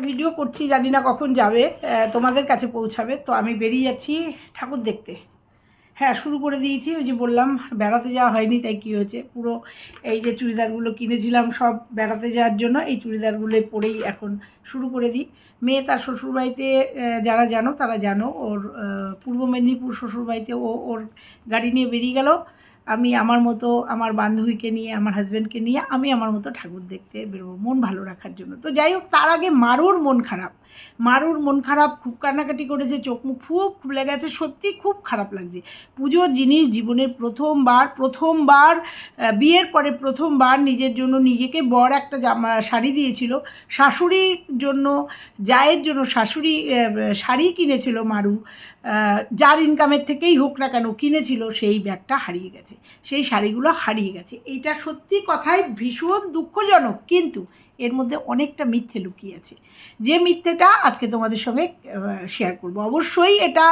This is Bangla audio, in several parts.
ভিডিও করছি, জানি না কখন যাবে তোমাদের কাছে পৌঁছাবে। তো আমি বেরিয়ে যাচ্ছি ঠাকুর দেখতে। হ্যাঁ শুরু করে দিয়েছি, ওই যে বললাম, বেড়াতে যাওয়া হয়নি, তাই কী হয়েছে? পুরো এই যে চুড়িদারগুলো কিনেছিলাম, সব বেড়াতে যাওয়ার জন্য এই চুড়িদারগুলো পরেই এখন শুরু করে দিই। মেয়ে তার শ্বশুরবাড়িতে যারা জানো, তারা জানো, ওর পূর্ব মেদিনীপুর শ্বশুরবাড়িতে ও ওর গাড়ি নিয়ে বেরিয়ে গেল। আমি আমার মতো আমার বান্ধবীকে নিয়ে, আমার হাজব্যান্ডকে নিয়ে আমি আমার মতো ঠাকুর দেখতে বেরোবো। মন ভালো রাখার জন্য। তো যাই হোক, তার আগে মারুর মন খারাপ। মারুর মন খারাপ, খুব কান্নাকাটি করেছে, চোখ মুখ খুব খুলে গেছে, সত্যি খুব খারাপ লাগছে। পুজোর জিনিস জীবনের প্রথমবার প্রথমবার বিয়ের পরে প্রথমবার নিজের জন্য নিজেকে বর একটা জামা, শাড়ি দিয়েছিল। শাশুড়ির জন্য, জায়ের জন্য শাশুড়ি শাড়ি কিনেছিল মারু। যার ইনকামের থেকেই হোক না কেন কিনেছিল, সেই ব্যাগটা হারিয়ে গেছে। সেই শাড়িগুলো হারিয়ে গেছে। এটা সত্যি কথায় ভীষণ দুঃখজনক, কিন্তু এর মধ্যে অনেকটা মিথ্যে লুকিয়ে আছে। যে মিথ্যেটা আজকে তোমাদের সঙ্গে শেয়ার করব। অবশ্যই এটা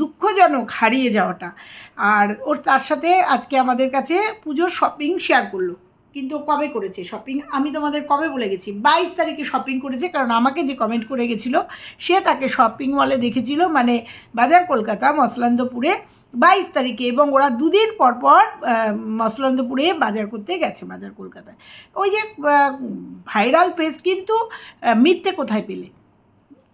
দুঃখজনক হারিয়ে যাওয়াটা। আর ওর তার সাথে আজকে আমাদের কাছে পুজোর শপিং শেয়ার করল। কিন্তু কবে করেছে শপিং আমি তোমাদের কবে বলে গেছি? বাইশ তারিখে শপিং করেছে, কারণ আমাকে যে কমেন্ট করে গেছিল, সে তাকে শপিং মলে দেখেছিল। মানে বাজার কলকাতা, মসলান্দপুরে বাইশ তারিখে এবং ওরা দুদিন পর পর মসলন্দপুরে বাজার করতে গেছে, বাজার কলকাতায়। ওই যে ভাইরাল পেজ কিন্তু মিথ্যে কোথায় পেলে?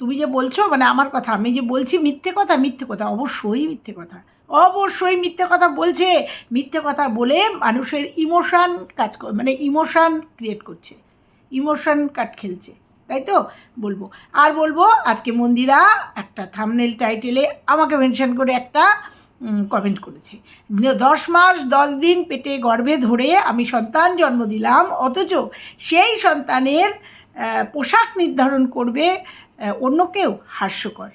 তুমি যে বলছো মানে আমার কথা, আমি যে বলছি মিথ্যে কথা মিথ্যে কথা, অবশ্যই মিথ্যে কথা। অবশ্যই মিথ্যে কথা বলছে, মিথ্যে কথা বলে মানুষের ইমোশান কাজ মানে ইমোশান ক্রিয়েট করছে, ইমোশান কাট খেলছে, তাই তো? বলব। আর বলব, আজকে মন্দিরা একটা থামনেল টাইটেলে আমাকে মেনশন করে একটা কমেন্ট করেছে। দশ মাস, দশ দিন পেটে গর্ভে ধরে আমি সন্তান জন্ম দিলাম, অথচ সেই সন্তানের পোশাক নির্ধারণ করবে অন্য কেউ, হাস্যকর।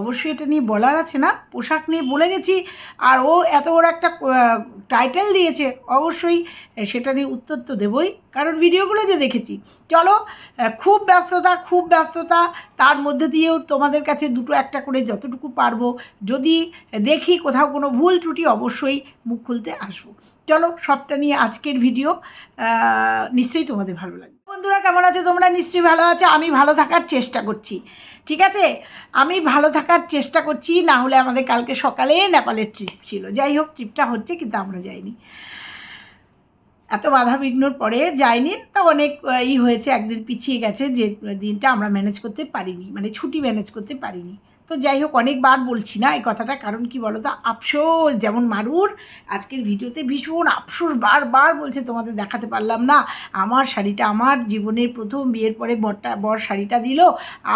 অবশ্যই এটা নিয়ে বলার আছে না, পোশাক নিয়ে বলে গেছি, আর ও এত বড় একটা টাইটেল দিয়েছে, অবশ্যই সেটা নিয়ে উত্তর তো দেবই, কারণ ভিডিওগুলো যে দেখেছি। চলো খুব ব্যস্ততা খুব ব্যস্ততা, তার মধ্যে দিয়েও তোমাদের কাছে দুটো একটা করে যতটুকু পারব, যদি দেখি কোথাও কোনো ভুল ত্রুটি, অবশ্যই মুখ খুলতে আসব। চলো, সবটা নিয়ে আজকের ভিডিও নিশ্চয়ই তোমাদের ভালো লাগবে। বন্ধুরা, কেমন আছো তোমরা? নিশ্চয়ই ভালো আছো। আমি ভালো থাকার চেষ্টা করছি। ঠিক আছে? আমি ভালো থাকার চেষ্টা করছি, না হলে আমাদের কালকে সকালে নেপালের ট্রিপ ছিল। যাই হোক ট্রিপটা হচ্ছে, কিন্তু আমরা যাইনি। এত বাধা বিঘ্নর পরে যাইনি। তা অনেক ই হয়েছে, একদিন পিছিয়ে গেছে যে দিনটা আমরা ম্যানেজ করতে পারিনি। মানে ছুটি ম্যানেজ করতে পারিনি। তো যাই হোক, অনেকবার বলছি না এই কথাটা কারণ কি বলো তো আফসোস, যেমন মারুর আজকের ভিডিওতে ভীষণ আফসোস বারবার বলছে, তোমাদের দেখাতে পারলাম না। আমার শাড়িটা আমার জীবনের প্রথম বিয়ের পরে বরটা, বর শাড়িটা দিল।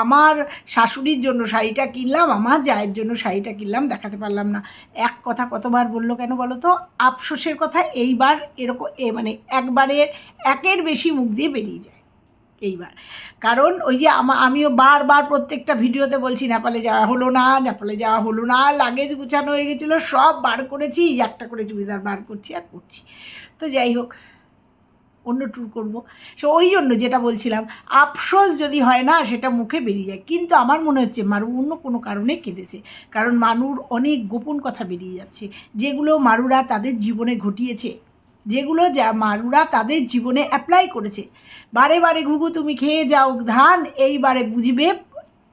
আমার শাশুড়ির জন্য শাড়িটা কিনলাম, আমার জায়ের জন্য শাড়িটা কিনলাম, দেখাতে পারলাম না। এক কথা কতবার বলল কেন বলো তো আফসোসের কথা এইবার এরকম, এ মানে একবারে একের বেশি মুখ দিয়ে বেরিয়ে যায়। এইবার। কারণ ওই যে আমা, আমিও বারবার প্রত্যেকটা ভিডিওতে বলছি, নেপালে যাওয়া হলো না, নেপালে যাওয়া হলো না, লাগেজ গুছানো হয়ে গেছিল, সব বার করেছি একটা করে চুড়িদার বার করছি আর করছি। তো যাই হোক, অন্য ট্যুর করব। সো ওই জন্য যেটা বলছিলাম, আফসোস যদি হয় না, সেটা মুখে বেরিয়ে যায়। কিন্তু আমার মনে হচ্ছে মারু অন্য কোনো কারণে কেঁদেছে। কারণ মানুর অনেক গোপন কথা বেরিয়ে যাচ্ছে, যেগুলো মারুরা তাদের জীবনে ঘটিয়েছে। যেগুলো যা মারুরা তাদের জীবনে অ্যাপ্লাই করেছে। বারে বারে ঘুঘু, তুমি খেয়ে যাও ধান এইবারে বুঝিবে,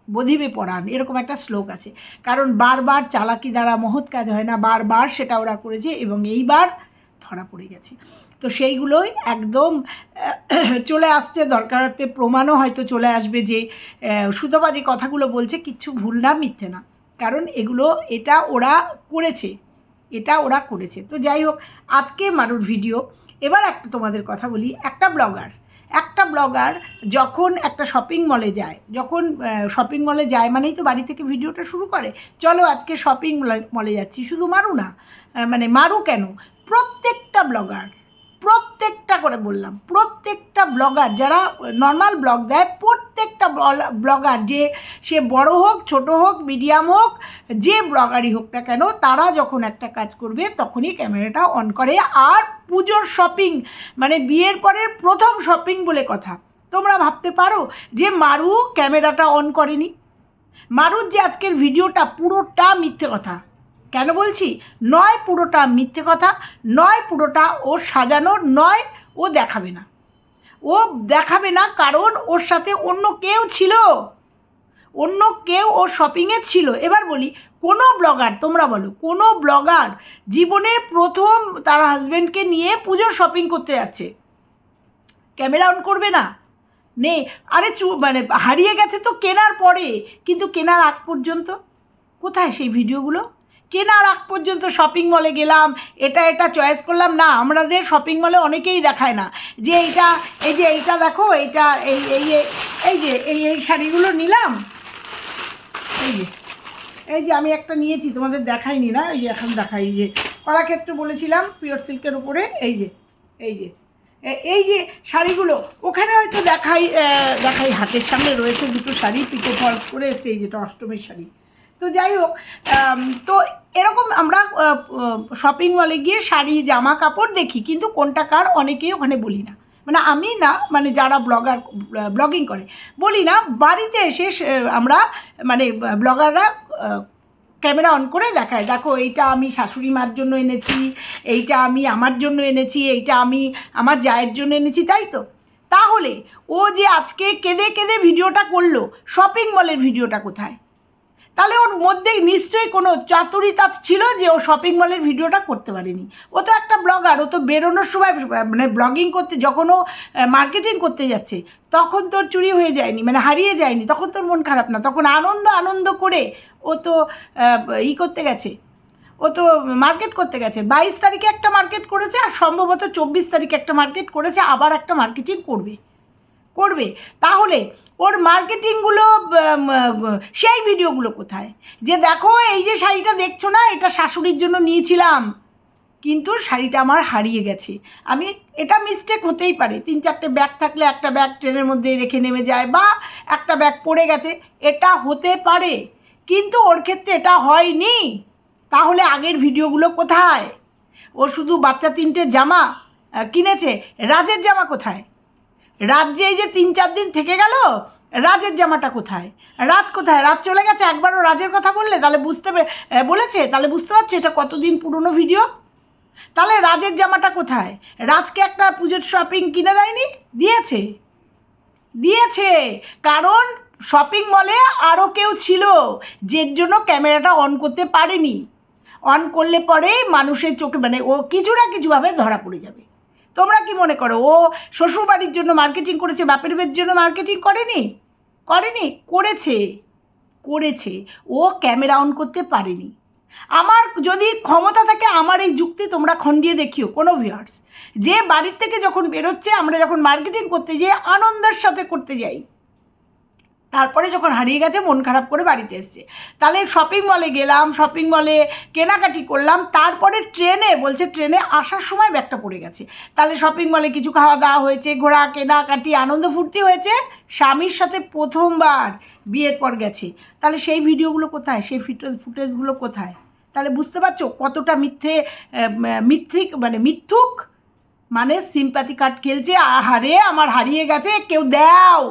বধিবে পড়ান এরকম একটা শ্লোক আছে। কারণ বারবার চালাকি দ্বারা মহৎ কাজ হয় না, বারবার সেটা ওরা করেছে এবং এইবার ধরা পড়ে গেছে। তো সেইগুলোই একদম চলে আসছে, দরকারাতে প্রমাণও হয়তো চলে আসবে যে সুতপা যে কথাগুলো বলছে, কিচ্ছু ভুল না, মিথ্যে না। কারণ এগুলো, এটা ওরা করেছে। এটা ওরা করেছে। তো যাই হোক, আজকে মারুর ভিডিও। এবার একটা তোমাদের কথা বলি, একটা ব্লগার। একটা ব্লগার যখন একটা শপিং মলে যায়, যখন শপিং মলে যায় মানেই তো বাড়ি থেকে ভিডিওটা শুরু করে। চলো আজকে শপিং মলে যাচ্ছি। শুধু মারু না মানে মারু কেন? প্রত্যেকটা ব্লগার প্রত্যেকটা করে বললাম, প্রত্যেকটা ব্লগার যারা নর্মাল ব্লগ দেয়, প্রত্যেকটা ব্লগার যে সে বড় হোক, ছোট হোক মিডিয়াম হোক, যে ব্লগারই হোক না কেন, তারা যখন একটা কাজ করবে, তখনই ক্যামেরাটা অন করে। আর পুজোর শপিং মানে বিয়ের পরের প্রথম শপিং বলে কথা। তোমরা ভাবতে পারো যে মারু ক্যামেরাটা অন করেনি। মারুর যে আজকের ভিডিওটা পুরোটা মিথ্যে কথা। কেন বলছি? নয় পুরোটা মিথ্যে কথা, নয় পুরোটা ও সাজানো, নয় ও দেখাবে না। ও ও দেখাবে না কারণ ওর সাথে অন্য কেউ ছিল। অন্য কেউ ওর শপিংয়ে ছিল। এবার বলি, কোনো ব্লগার তোমরা বলো, কোনো ব্লগার জীবনে প্রথম তার হাজব্যান্ডকে নিয়ে পুজোর শপিং করতে যাচ্ছে। ক্যামেরা অন করবে না। নেই আরে চু মানে হারিয়ে গেছে তো কেনার পরে, কিন্তু কেনার আগ পর্যন্ত। কোথায় সেই ভিডিওগুলো কেনার আগ পর্যন্ত শপিং মলে গেলাম, এটা এটা চয়েস করলাম। না, আমাদের শপিং মলে অনেকেই দেখায় না। যে এইটা, এই যে এইটা দেখো, এইটা, এই এই, এই- যে, এই এই শাড়িগুলো নিলাম। এই যে এই যে আমি একটা নিয়েছি, তোমাদের দেখাইনি না? এই যে এখন দেখাই, এই যে কলাক্ষেত্র বলেছিলাম পিওর সিল্কের উপরে, এই যে এই যে এই যে শাড়িগুলো, ওখানে হয়তো দেখাই দেখাই, হাতের সামনে রয়েছে দুটো শাড়ি পিকো ফলস করে এসছে, এই যেটা অষ্টমীর শাড়ি। তো যাই হোক তো এরকম আমরা শপিং মলে গিয়ে শাড়ি, জামা, কাপড় দেখি, কিন্তু কোনটা কার অনেকেই ওখানে বলি না। মানে আমি না মানে যারা ব্লগার ব্লগিং করে, বলি না, বাড়িতে এসে আমরা মানে ব্লগাররা ক্যামেরা অন করে দেখায়, দেখো এইটা আমি শাশুড়ি মার জন্য এনেছি, এইটা আমি আমার জন্য এনেছি, এইটা আমি আমার জায়ের জন্য এনেছি, তাই তো? তাহলে ও যে আজকে কেঁদে কেঁদে ভিডিওটা করল শপিং মলের ভিডিওটা কোথায়? তাহলে ওর মধ্যেই নিশ্চয়ই কোনো চাতুরিতা ছিল যে ও শপিং মলের ভিডিওটা করতে পারেনি। ও তো একটা ব্লগার ও তো বেরোনোর সময় মানে ব্লগিং করতে, যখন ও মার্কেটিং করতে যাচ্ছে, তখন তোর চুরি হয়ে যায়নি মানে হারিয়ে যায়নি, তখন তোর মন খারাপ না, তখন আনন্দ আনন্দ করে ও তো ই করতে গেছে, ও তো মার্কেট করতে গেছে। বাইশ তারিখে একটা মার্কেট করেছে আর সম্ভবত চব্বিশ তারিখে একটা মার্কেট করেছে, আবার একটা মার্কেটিং করবে। করবে? তাহলে ওর মার্কেটিংগুলো সেই ভিডিওগুলো কোথায়? যে দেখো, এই যে শাড়িটা দেখছ না, এটা শাশুড়ির জন্য নিয়েছিলাম। কিন্তু শাড়িটা আমার হারিয়ে গেছে। আমি, এটা মিস্টেক হতেই পারে। তিন চারটে ব্যাগ থাকলে একটা ব্যাগ ট্রেনের মধ্যে রেখে নেমে যায়, বা একটা ব্যাগ পড়ে গেছে। এটা হতে পারে। কিন্তু ওর ক্ষেত্রে এটা হয়নি। তাহলে আগের ভিডিওগুলো কোথায়? ও শুধু বাচ্চা তিনটে জামা কিনেছে। রাজের জামা কোথায়? রাজ্যে এই যে তিন চার দিন থেকে গেল, রাজের জামাটা কোথায়? রাজ কোথায়? রাজ চলে গেছে, একবারও রাজের কথা বললে? তাহলে বুঝতে বলেছে? তাহলে বুঝতে পারছে এটা কতদিন পুরনো ভিডিও তাহলে রাজের জামাটা কোথায়? রাজকে একটা পুজোর শপিং কিনে দেয়নি? দিয়েছে। দিয়েছে। কারণ শপিং মলে আরও কেউ ছিল যে জন্য ক্যামেরাটা অন করতে পারেনি। অন করলে পরেই মানুষের চোখে মানে ও কিছু না কিছুভাবে ধরা পড়ে যাবে। তোমরা কি মনে করো? ও শ্বশুরবাড়ির জন্য মার্কেটিং করেছে, বাপের বের জন্য মার্কেটিং করেনি? করেনি? করেছে। করেছে। ও ক্যামেরা অন করতে পারেনি। আমার যদি ক্ষমতা থাকে, আমার এই যুক্তি তোমরা খণ্ডিয়ে দেখিও, কোনো ভিউয়ার্স যে বাড়ির থেকে যখন বেরোচ্ছে, আমরা যখন মার্কেটিং করতে যাই আনন্দের সাথে করতে যাই। তারপরে যখন হারিয়ে গেছে, মন খারাপ করে বাড়িতে এসছে। তাহলে শপিং মলে গেলাম শপিং মলে কেনাকাটি করলাম, তারপরে ট্রেনে বলছে ট্রেনে আসার সময় ব্যাগটা পড়ে গেছে। তাহলে শপিং মলে কিছু খাওয়া দাওয়া হয়েছে, ঘোরা, কেনাকাটি, আনন্দ ফুর্তি হয়েছে। স্বামীর সাথে প্রথমবার বিয়ের পর গেছে। তাহলে সেই ভিডিওগুলো কোথায়? সেই ফুটেজ ফুটেজগুলো কোথায়? তাহলে বুঝতে পারছ কতটা মিথ্যে মিথ্যিক মানে মিথ্যুক? মানে সিম্প্যাথি কার্ড খেলছে, আহারে, আমার হারিয়ে গেছে, কেউ দাও!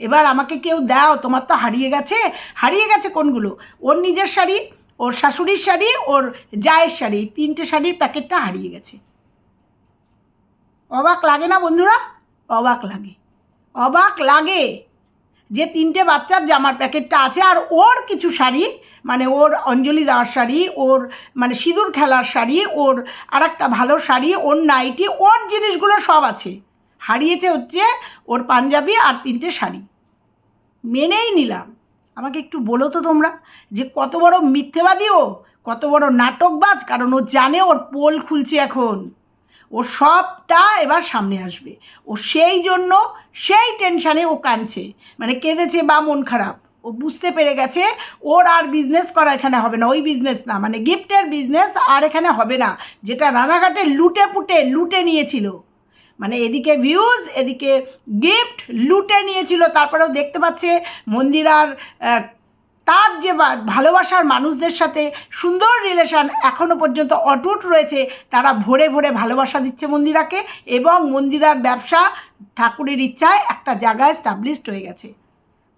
এবার আমাকে কেউ দাও, তোমার তো হারিয়ে গেছে। হারিয়ে গেছে কোনগুলো? ওর নিজের শাড়ি, ওর শাশুড়ির শাড়ি, ওর জায়ের শাড়ি তিনটে শাড়ির প্যাকেটটা হারিয়ে গেছে। অবাক লাগে না বন্ধুরা? অবাক লাগে। অবাক লাগে যে তিনটে বাচ্চার জামার প্যাকেটটা আছে আর ওর কিছু শাড়ি মানে ওর অঞ্জলি দেওয়ার শাড়ি, ওর মানে সিঁদুর খেলার শাড়ি, ওর আর একটা ভালো শাড়ি, ওর নাইটি, ওর জিনিসগুলো সব আছে। হারিয়েছে হচ্ছে ওর পাঞ্জাবি আর তিনটে শাড়ি। মেনেই নিলাম। আমাকে একটু বলো তো তোমরা যে কত বড় মিথ্যেবাদী ও, কত বড় নাটকবাজ, কারণ ও জানে ওর পোল খুলছে এখন। ও সবটা এবার সামনে আসবে। ও সেই জন্য সেই টেনশানে ও কাঁদছে। মানে কেঁদেছে বা মন খারাপ। ও বুঝতে পেরে গেছে ওর আর বিজনেস করা এখানে হবে না। ওই বিজনেস না মানে গিফটের বিজনেস আর এখানে হবে না। যেটা রানাঘাটে লুটে পুটে লুটে নিয়েছিল। মানে এদিকে ভিউজ এদিকে গিফট লুটে নিয়েছিল, তারপরেও দেখতে পাচ্ছে মন্দিরার তার যে ভালোবাসার মানুষদের সাথে সুন্দর রিলেশন এখনও পর্যন্ত অটুট রয়েছে, তারা ভরে ভরে ভালোবাসা দিচ্ছে মন্দিরাকে এবং মন্দিরার ব্যবসা ঠাকুরের ইচ্ছায় একটা জায়গায় স্টাবলিশড হয়ে গেছে।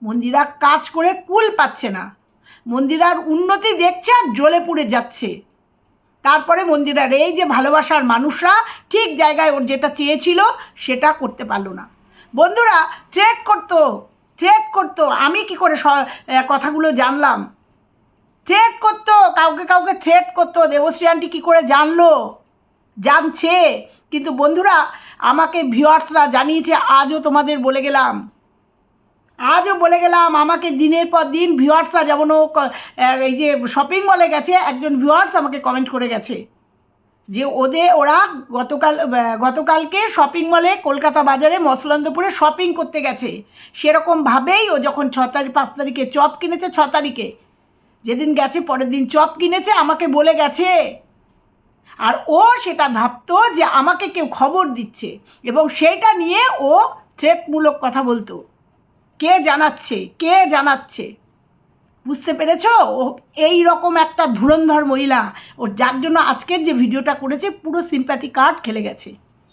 মন্দিরা কাজ করে কুল পাচ্ছে না। মন্দিরার উন্নতি দেখছে আর জ্বলে পুড়ে যাচ্ছে। তারপরে মন্দিরার এই যে ভালোবাসার মানুষরা ঠিক জায়গায় ওর যেটা চেয়েছিল সেটা করতে পারল না। বন্ধুরা থ্রেট করতো থ্রেট করতো। আমি কি করে কথাগুলো জানলাম? থ্রেট করতো, কাউকে কাউকে থ্রেট করতো। দেবশ্রী আন্টি কী করে জানলো? জানছে। কিন্তু বন্ধুরা, আমাকে ভিউয়ার্সরা জানিয়েছে, আজও তোমাদের বলে গেলাম। আজও বলে গেলাম, আমাকে দিনের পর দিন ভিউয়ার্সরা যেমন ও এই যে শপিং মলে গেছে, একজন ভিউয়ার্স আমাকে কমেন্ট করে গেছে যে ওদের ওরা গতকাল গতকালকে শপিং মলে কলকাতা বাজারে মসলন্দপুরে শপিং করতে গেছে। সেরকমভাবেই ও যখন ছ তারিখ, পাঁচ তারিখে চপ কিনেছে, ছ তারিখে। যেদিন গেছে, পরের দিন চপ কিনেছে, আমাকে বলে গেছে। আর ও সেটা ভাবতো যে আমাকে কেউ খবর দিচ্ছে এবং সেটা নিয়ে ও থ্রেটমূলক কথা বলতো। কে জানাচ্ছে? কে জানাচ্ছে? বুঝতে পেরেছ? ও এই রকম একটা ধুরন্ধর মহিলা। ও যার জন্য আজকের যে ভিডিওটা করেছে, পুরো সিম্প্যাথি কার্ড খেলে গেছে।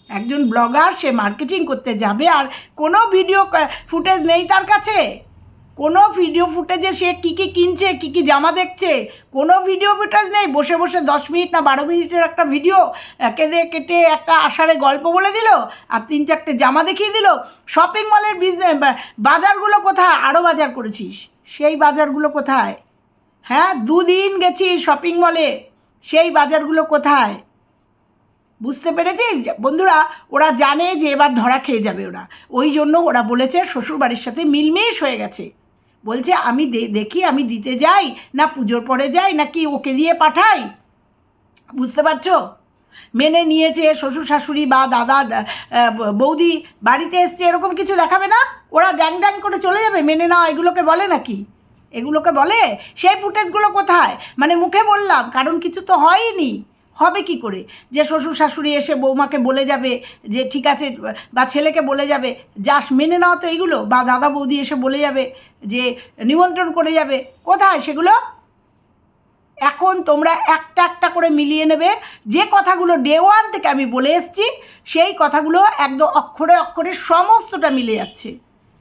একজন ব্লগার সে মার্কেটিং করতে যাবে আর কোনো ভিডিও ফুটেজ নেই তার কাছে। কোনো ভিডিও ফুটেজে সে কী কী কিনছে, কী কী জামা দেখছে, কোনো ভিডিও ফুটেজ নেই। বসে বসে দশ মিনিট না বারো মিনিটের একটা ভিডিও কেঁদে কেটে একটা আষাঢ়ে গল্প বলে দিল, আর তিন চারটে জামা দেখিয়ে দিল। শপিং মলের বিজনেস বাজারগুলো কোথায়? আরও বাজার করেছিস। সেই বাজারগুলো কোথায়? হ্যাঁ দুদিন গেছি শপিং মলে সেই বাজারগুলো কোথায়? বুঝতে পেরেছিস? বন্ধুরা, ওরা জানে যে এবার ধরা খেয়ে যাবে ওরা। ওই জন্য ওরা বলেছে শ্বশুর বাড়ির সাথে মিলমিশ হয়ে গেছে। বলছে, আমি দেখি আমি দিতে যাই, না পুজোর পরে যাই, নাকি ওকে দিয়ে পাঠাই? বুঝতে পারছ? মেনে নিয়েছে শ্বশুর শাশুড়ি বা দাদা বৌদি, বাড়িতে এসছে, এরকম কিছু দেখাবে না? ওরা ড্যাং ড্যাং করে চলে যাবে, মেনে নাও, এগুলোকে বলে নাকি? এগুলোকে বলে? সেই ফুটেজগুলো কোথায়? মানে মুখে বললাম, কারণ কিছু তো হয়নি হবে কি করে? যে শ্বশুর শাশুড়ি এসে বৌমাকে বলে যাবে যে, ঠিক আছে, বা ছেলেকে বলে যাবে, যাস মেনে নাও তো এইগুলো বা দাদা বৌদি এসে বলে যাবে যে, নিমন্ত্রণ করে যাবে। কোথায় সেগুলো? এখন তোমরা একটা একটা করে মিলিয়ে নেবে। যে কথাগুলো ডে ওয়ান থেকে আমি বলে এসেছি, সেই কথাগুলো একদম অক্ষরে অক্ষরে সমস্তটা মিলে যাচ্ছে।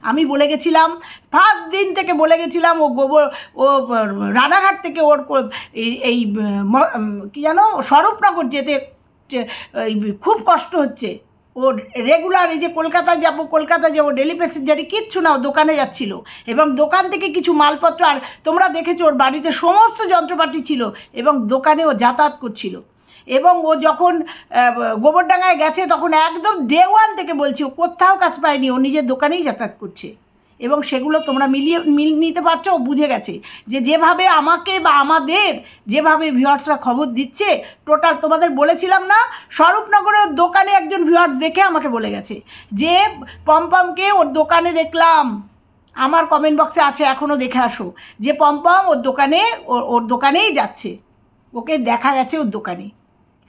আমি বলে গেছিলাম ফার্স্ট দিন থেকে বলে গেছিলাম ও গোবর, ও, রানাঘাট থেকে ওর এই- কী জানো, স্বরূপনগর যেতে খুব কষ্ট হচ্ছে। ও রেগুলার এই যে কলকাতা যাব কলকাতা যাব ডেলি প্যাসেঞ্জারি কিচ্ছু না, ও দোকানে যাচ্ছিল। এবং দোকান থেকে কিছু মালপত্র, আর তোমরা দেখেছ ওর বাড়িতে সমস্ত যন্ত্রপাতি ছিল, এবং দোকানে ও যাতায়াত করছিল। এবং ও যখন গোবরডাঙ্গায় গেছে, তখন একদম ডে ওয়ান থেকে বলছি, ও কোথাও কাজ পায়নি, ও নিজের দোকানেই যাতায়াত করছে। এবং সেগুলো তোমরা মিলিয়ে, মিল, নিতে পারছ, ও বুঝে গেছে যে যেভাবে আমাকে বা আমাদের, যেভাবে ভিউয়ার্সরা খবর দিচ্ছে টোটাল তোমাদের বলেছিলাম না, স্বরূপনগরের দোকানে একজন ভিউয়ার্স দেখে আমাকে বলে গেছে যে, পম্পমকে ওর দোকানে দেখলাম। আমার কমেন্ট বক্সে আছে এখনও দেখে আসো। যে পম্পম ওর দোকানে ওর ওর দোকানেই যাচ্ছে। ওকে দেখা গেছে ওর দোকানে।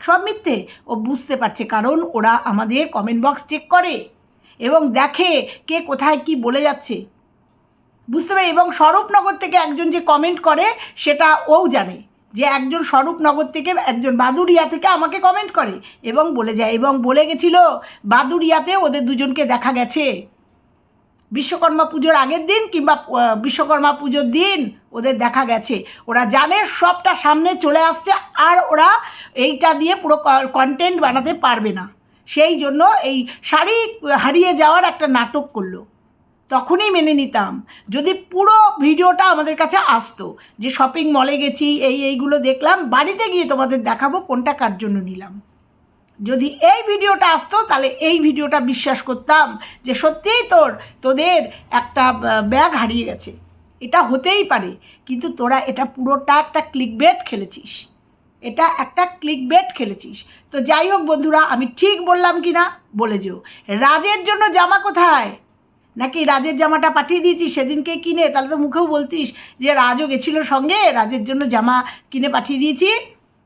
সব মিথ্যে। ও বুঝতে পারছে, কারণ ওরা আমাদের কমেন্ট বক্স চেক করে এবং দেখে কে কোথায় কি বলে যাচ্ছে। বুঝতে পারি এবং স্বরূপনগর থেকে একজন যে কমেন্ট করে, সেটা ওও জানে যে একজন স্বরূপনগর থেকে একজন বাদুরিয়া থেকে আমাকে কমেন্ট করে এবং বলে যায় এবং বলে গেছিল বাদুরিয়াতে ওদের দুজনকে দেখা গেছে। বিশ্বকর্মা পুজোর আগের দিন কিংবা বিশ্বকর্মা পুজোর দিন ওদের দেখা গেছে। ওরা জানে সবটা সামনে চলে আসছে আর ওরা এইটা দিয়ে পুরো কন্টেন্ট বানাতে পারবে না। সেই জন্য এই শাড়ি হারিয়ে যাওয়ার একটা নাটক করল। তখনই মেনে নিতাম। যদি পুরো ভিডিওটা আমাদের কাছে আসতো, যে শপিং মলে গেছি, এই, এইগুলো দেখলাম, বাড়িতে গিয়ে তোমাদের দেখাবো কোনটা কার জন্য নিলাম। যদি এই ভিডিওটা আসতো, তাহলে এই ভিডিওটা বিশ্বাস করতাম যে সত্যিই তোর, তোদের একটা ব্যাগ হারিয়ে গেছে। এটা হতেই পারে, কিন্তু তোরা এটা পুরোটা একটা ক্লিক বেট খেলেছিস। এটা একটা ক্লিক বেট খেলেছিস। তো যাই হোক বন্ধুরা, আমি ঠিক বললাম কি না বলে যেও। রাজের জন্য জামা কোথায়? নাকি রাজের জামাটা পাঠিয়ে দিয়েছিস, সেদিনকে কিনে? তাহলে তো মুখেও বলতিস যে রাজও গেছিল সঙ্গে, রাজের জন্য জামা কিনে পাঠিয়ে দিয়েছি।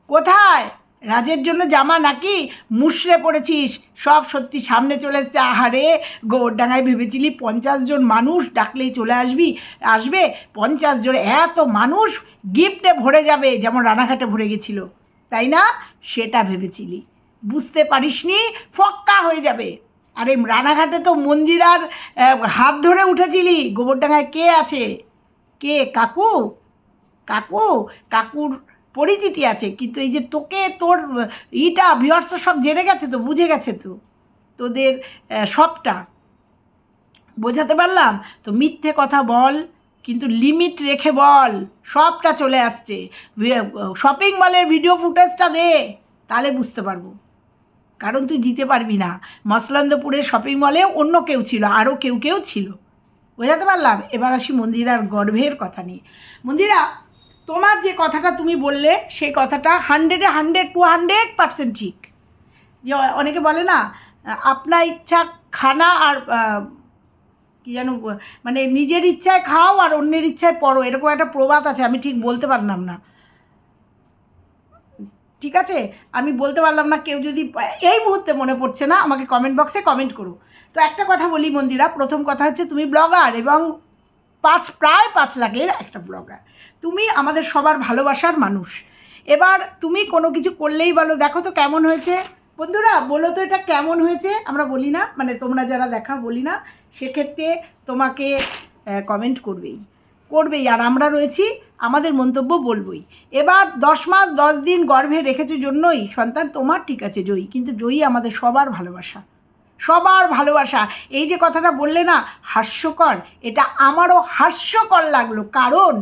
কোথায়? রাজের জন্য জামা নাকি মুশড়ে পড়েছিস? সব সত্যি সামনে চলে এসছে। আহারে গোবরডাঙ্গায় ভেবেছিলি পঞ্চাশ জন মানুষ ডাকলেই চলে আসবি? আসবে পঞ্চাশ জন এত মানুষ গিফটে ভরে যাবে যেমন রানাঘাটে ভরে গেছিল। তাই না? সেটা ভেবেছিলি। বুঝতে পারিসনি? ফক্কা হয়ে যাবে। আরে রানাঘাটে তো মন্দিরার আহ, হাত ধরে উঠেছিলি। গোবরডাঙ্গায় কে আছে? কে? কাকু? কাকু? কাকুর পরিচিতি আছে, কিন্তু এই যে তোকে তোর ইটা ভিওয়ার্সরা সব জেনে গেছে তো, বুঝে গেছে তো, তোদের সবটা। বোঝাতে পারলাম? তো মিথ্যে কথা বল, কিন্তু লিমিট রেখে বল, সবটা চলে আসছে। শপিং মলের ভিডিও ফুটেজটা দে, তাহলে বুঝতে পারব। কারণ তুই দিতে পারবি না। মসলন্দপুরের শপিং মলে অন্য কেউ ছিল আরও কেউ কেউ ছিল। বোঝাতে পারলাম? এবার আসি মন্দিরার গর্ভের কথা নিয়ে। মন্দিরা তোমার যে কথাটা তুমি বললে, সেই কথাটা হান্ড্রেডে হান্ড্রেড টু হান্ড্রেড পার্সেন্ট ঠিক। যে অনেকে বলে না, আপনার ইচ্ছা খানা আর কি যেন মানে নিজের ইচ্ছায় খাও আর অন্যের ইচ্ছায় পড়ো। এরকম একটা প্রবাদ আছে, আমি ঠিক বলতে পারলাম না। ঠিক আছে? আমি বলতে পারলাম না, কেউ যদি, এই মুহূর্তে মনে পড়ছে না, আমাকে কমেন্ট বক্সে কমেন্ট করো। তো একটা কথা বলি মন্দিরা প্রথম কথা হচ্ছে তুমি ব্লগার এবং পাঁচ, প্রায় পাঁচ লাখের একটা ব্লগার। তুমি আমাদের সবার ভালোবাসার মানুষ। এবার তুমি কোনো কিছু করলেই বলো, দেখো তো কেমন হয়েছে। বন্ধুরা, বলো তো এটা কেমন হয়েছে? আমরা বলি না মানে তোমরা যারা দেখা বলি না, সেক্ষেত্রে তোমাকে কমেন্ট করবেই। করবেই, আর আমরা রয়েছি আমাদের মন্তব্য বলবই। এবার দশ মাস, দশ দিন গর্ভে রেখেছো জন্যই, সন্তান তোমার ঠিক আছে, জয়ী। কিন্তু জয়ী আমাদের সবার ভালোবাসা। সবার ভালোবাসা। এই যে কথাটা বললে না, হাস্যকর। এটা আমারও হাস্যকর লাগল। কারণ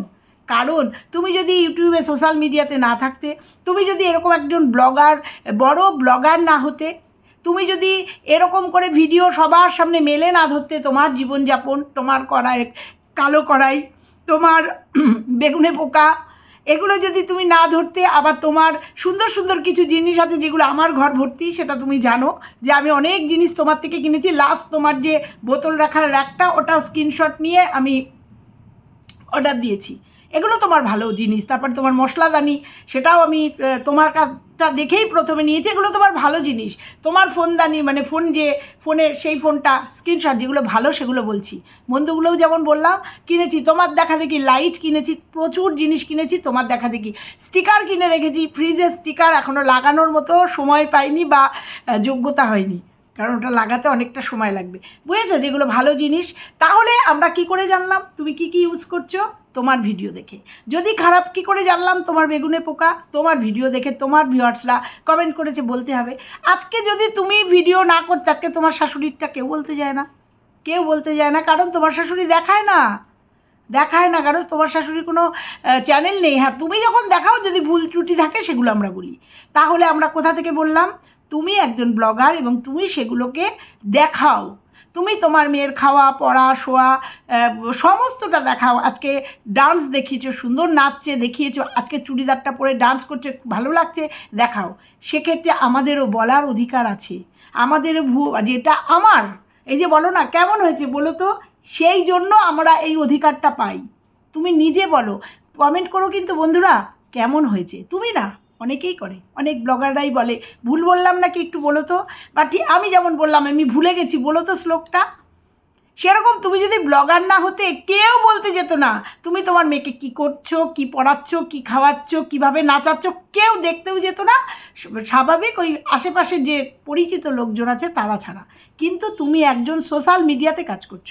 কারণ তুমি যদি ইউটিউবে, সোশ্যাল মিডিয়াতে না থাকতে, তুমি যদি এরকম একজন ব্লগার, বড় ব্লগার না হতে, তুমি যদি এরকম করে ভিডিও সবার সামনে মেলে না ধরতে, তোমার জীবনযাপন, তোমার কড়াই কালো কড়াই তোমার বেগুনে পোকা এগুলো যদি তুমি না ধরতে, আবার তোমার সুন্দর সুন্দর কিছু জিনিস আছে যেগুলো আমার ঘর ভর্তি, সেটা তুমি জানো যে আমি অনেক জিনিস তোমার থেকে কিনেছি। লাস্ট তোমার যে বোতল রাখার র্যাকটা ওটাও স্ক্রিনশট নিয়ে আমি অর্ডার দিয়েছি। এগুলো তোমার ভালো জিনিস, তারপর তোমার মশলাদানি, সেটাও আমি তোমার কাছটা দেখেই প্রথমে নিয়েছি, এগুলো তোমার ভালো জিনিস। তোমার ফোনদানি মানে ফোন যে ফোনের সেই ফোনটা, স্ক্রিনশট যেগুলো ভালো, সেগুলো বলছি। বন্ধুগুলোও যেমন বললাম, কিনেছি, তোমার দেখা দেখি লাইট কিনেছি, প্রচুর জিনিস কিনেছি, তোমার দেখা দেখি। স্টিকার কিনে রেখেছি ফ্রিজের স্টিকার এখনও লাগানোর মতো সময় পাইনি বা যোগ্যতা হয়নি। কারণ ওটা লাগাতে অনেকটা সময় লাগবে। বুঝেছ? যেগুলো ভালো জিনিস, তাহলে আমরা কি করে জানলাম? তুমি কি কি ইউজ করছ? তোমার ভিডিও দেখে। যদি খারাপ কি করে জানলাম? তোমার বেগুনে পোকা, তোমার ভিডিও দেখে, তোমার ভিউয়ার্সরা কমেন্ট করেছে, বলতে হবে। আজকে যদি তুমি ভিডিও না করতে, আজকে তোমার শাশুড়িরটা কেউ বলতে যায় না। কেউ বলতে যায় না, কারণ তোমার শাশুড়ি দেখায় না। দেখায় না, কারণ তোমার শাশুড়ি কোনো চ্যানেল নেই। হ্যাঁ তুমি যখন দেখাও, যদি ভুল ত্রুটি থাকে, সেগুলো আমরা বলি। তাহলে আমরা কোথা থেকে বললাম? তুমি একজন ব্লগার এবং তুমি সেগুলোকে দেখাও। তুমি তোমার মেয়ের খাওয়া, পড়া, শোয়া সমস্তটা দেখাও। আজকে ডান্স দেখিয়েছো, সুন্দর নাচছে, দেখিয়েছো, আজকে চুড়িদারটা পরে ডান্স করছে ভালো লাগছে, দেখাও। সেক্ষেত্রে আমাদেরও বলার অধিকার আছে। আমাদেরও যেটা আমার, এই যে বলো না, কেমন হয়েছে বলো তো? সেই জন্য আমরা এই অধিকারটা পাই। তুমি নিজে বলো। কমেন্ট করো কিন্তু বন্ধুরা, কেমন হয়েছে? তুমি না। অনেকেই করে। অনেক ব্লগাররাই বলে, ভুল বললাম নাকি একটু বলো তো? বা আমি যেমন বললাম, আমি ভুলে গেছি, বলো তো শ্লোকটা। সেরকম তুমি যদি ব্লগার না হতে, কেউ বলতে যেত না, তুমি তোমার মেয়েকে কি করছ, কি পড়াচ্ছ, কি খাওয়াচ্ছ, কীভাবে নাচাচ্ছ? কেউ দেখতেও যেত না। স্বাভাবিক ওই আশেপাশে যে পরিচিত লোকজন আছে, তারা ছাড়া। কিন্তু তুমি একজন সোশ্যাল মিডিয়াতে কাজ করছ।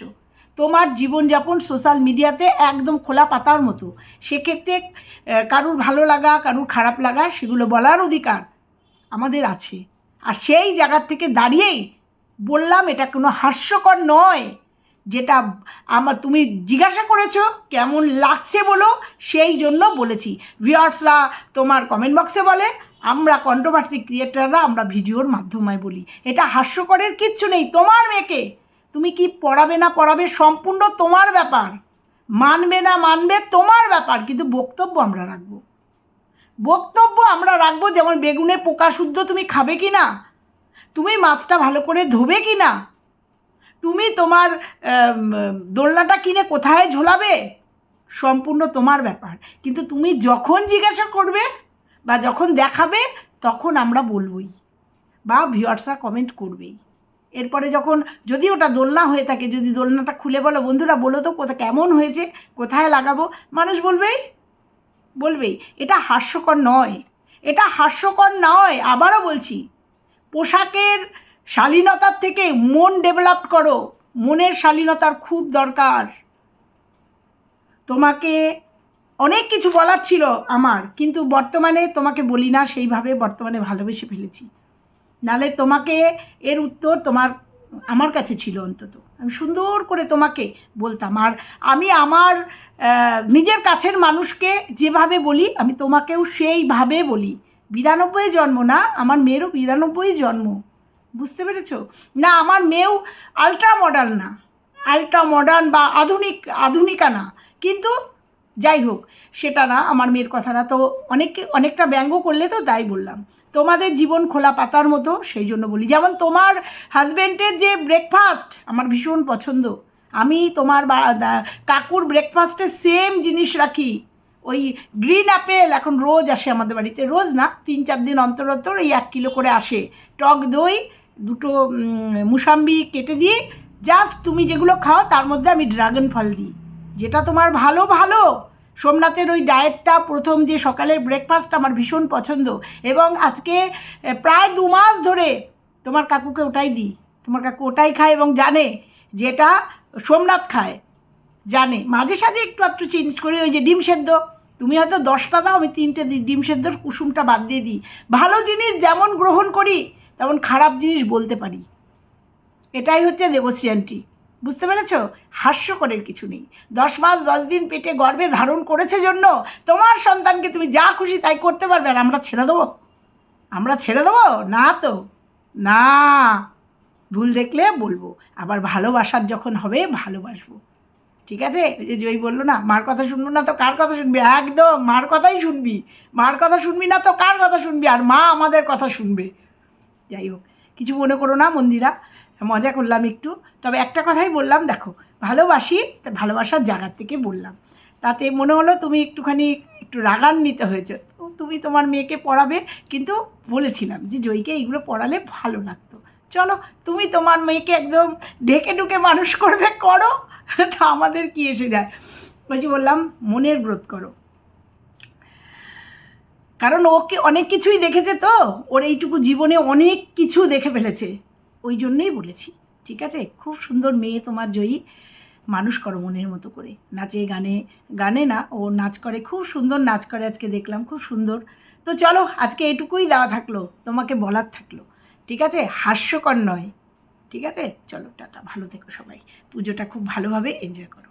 তোমার জীবনযাপন সোশ্যাল মিডিয়াতে একদম খোলা পাতার মতো। সেক্ষেত্রে কারুর ভালো লাগা, কারুর খারাপ লাগা, সেগুলো বলার অধিকার আমাদের আছে। আর সেই জায়গার থেকে দাঁড়িয়েই বললাম, এটা কোনো হাস্যকর নয়। যেটা আমার তুমি জিজ্ঞাসা করেছ, কেমন লাগছে বলো, সেই জন্য বলেছি। ভিউয়ার্সরা তোমার কমেন্ট বক্সে বলে, আমরা কন্ট্রোভার্সি ক্রিয়েটাররা আমরা ভিডিওর মাধ্যমে বলি। এটা হাস্যকরের কিচ্ছু নেই। তোমার মেয়েকে তুমি কি পড়াবে না পড়াবে সম্পূর্ণ তোমার ব্যাপার। মানবে না মানবে তোমার ব্যাপার, কিন্তু বক্তব্য আমরা রাখব। বক্তব্য আমরা রাখব যেমন বেগুনের পোকা শুদ্ধ তুমি খাবে কি না? তুমি মাছটা ভালো করে ধোবে কি না? তুমি তোমার দোলনাটা কিনে কোথায় ঝোলাবে? সম্পূর্ণ তোমার ব্যাপার। কিন্তু তুমি যখন জিজ্ঞাসা করবে বা যখন দেখাবে, তখন আমরা বলবই বা ভিউয়ার্সরা কমেন্ট করবেই। এরপরে যখন যদি ওটা দোলনা হয়ে থাকে, যদি দোলনাটা খুলে বলো, বন্ধুরা, বলো তো কোথা, কেমন হয়েছে? কোথায় লাগাবো? মানুষ বলবেই বলবেই, এটা হাস্যকর নয়, এটা হাস্যকর নয়। আবারও বলছি, পোশাকের শালীনতার থেকে মন ডেভেলপ করো, মনের শালীনতার খুব দরকার। তোমাকে অনেক কিছু বলার ছিল আমার, কিন্তু বর্তমানে তোমাকে বলি না, সেইভাবে বর্তমানে ভালোবেসে ফেলেছি। নালে তোমাকে এর উত্তর তোমার, আমার কাছে ছিল অন্তত। আমি সুন্দর করে তোমাকে বলতাম। আর আমি আমার নিজের কাছের মানুষকে যেভাবে বলি, আমি তোমাকেও সেইভাবে বলি। বিরানব্বই জন্ম না, আমার মেয়েরও বিরানব্বই জন্ম। বুঝতে পেরেছ? না, আমার মেয়েও আলট্রা মডার্ন না। আলট্রা মডার্ন বা আধুনিক, আধুনিকা না। কিন্তু যাই হোক, সেটা না, আমার মেয়ের কথা না। তো অনেকে অনেকটা ব্যঙ্গ করলে তো তাই বললাম। তোমাদের জীবন খোলা পাতার মতো, সেই জন্য বলি। যেমন তোমার হাজব্যান্ডের যে ব্রেকফাস্ট আমার ভীষণ পছন্দ। আমি তোমার কাকুর ব্রেকফাস্টে সেম জিনিস রাখি। ওই গ্রিন অ্যাপেল এখন রোজ আসে আমাদের বাড়িতে। রোজ না, তিন চার দিন অন্তর অন্তর এই এক কিলো করে আসে। টক দই, দুটো মুসাম্বি কেটে দিই। জাস্ট তুমি যেগুলো খাও, তার মধ্যে আমি ড্রাগন ফল দিই। যেটা তোমার ভালো ভালো সোমনাথের ওই ডায়েটটা প্রথম যে সকালের ব্রেকফাস্ট আমার ভীষণ পছন্দ এবং আজকে প্রায় দু মাস ধরে তোমার কাকুকে ওটাই দিই। তোমার কাকু ওটাই খায় এবং জানে যেটা সোমনাথ খায়। জানে। মাঝে সাঝে একটু একটু চেঞ্জ করি, ওই যে ডিম সেদ্ধ। তুমি হয়তো দশটা দাও, আমি তিনটে দিই ডিম সেদ্ধর কুসুমটা বাদ দিয়ে দিই। ভালো জিনিস যেমন গ্রহণ করি, তেমন খারাপ জিনিস বলতে পারি। এটাই হচ্ছে দেবশ্রী আন্টি বুঝতে পেরেছ? হাস্যকরের কিছু নেই। দশ মাস দশ দিন পেটে গর্ভে ধারণ করেছে জন্য তোমার সন্তানকে তুমি যা খুশি তাই করতে পারবে। আর আমরা ছেড়ে দেবো? আমরা ছেড়ে দেবো? না তো। না। ভুল দেখলে বলব। আবার ভালোবাসার যখন হবে, ভালোবাসবো। ঠিক আছে? যে জয় বলল না, মার কথা শুনব না তো কার কথা শুনবি? একদম, মার কথাই শুনবি। মার কথা শুনবি না তো কার কথা শুনবি? আর মা আমাদের কথা শুনবে। যাই হোক, কিছু মনে করো না মন্দিরা। মজা করলাম একটু। তবে একটা কথাই বললাম, দেখো, ভালোবাসি, তা ভালোবাসার জায়গার থেকে বললাম। তাতে মনে হলো তুমি একটুখানি একটু রাগান্বিত হয়েছে। তুমি তোমার মেয়েকে পড়াবে, কিন্তু বলেছিলাম যে জয়কে এইগুলো পড়ালে ভালো লাগতো। চলো, তুমি তোমার মেয়েকে একদম ঢেকে ঢুকে মানুষ করবে, করো। তা আমাদের কি এসে যায়? বলছি বললাম, মনের ব্রত করো। কারণ ওকে অনেক কিছুই দেখেছে তো, ওর এইটুকু জীবনে অনেক কিছু দেখে ফেলেছে। ওই জন্যই বলেছি, ঠিক আছে? খুব সুন্দর মেয়ে তোমার জয়ী। মানুষ করো মনের মতো করে। নাচে, গানে গানে না, ও নাচ করে। খুব সুন্দর নাচ করে আজকে দেখলাম, খুব সুন্দর। তো চলো, আজকে এটুকুই দেওয়া থাকল, তোমাকে বলার থাকল, ঠিক আছে? হাস্যকর নয়, ঠিক আছে? চলো, টাটা। ভালো থেকো সবাই। পুজোটা খুব ভালোভাবে এনজয় করো।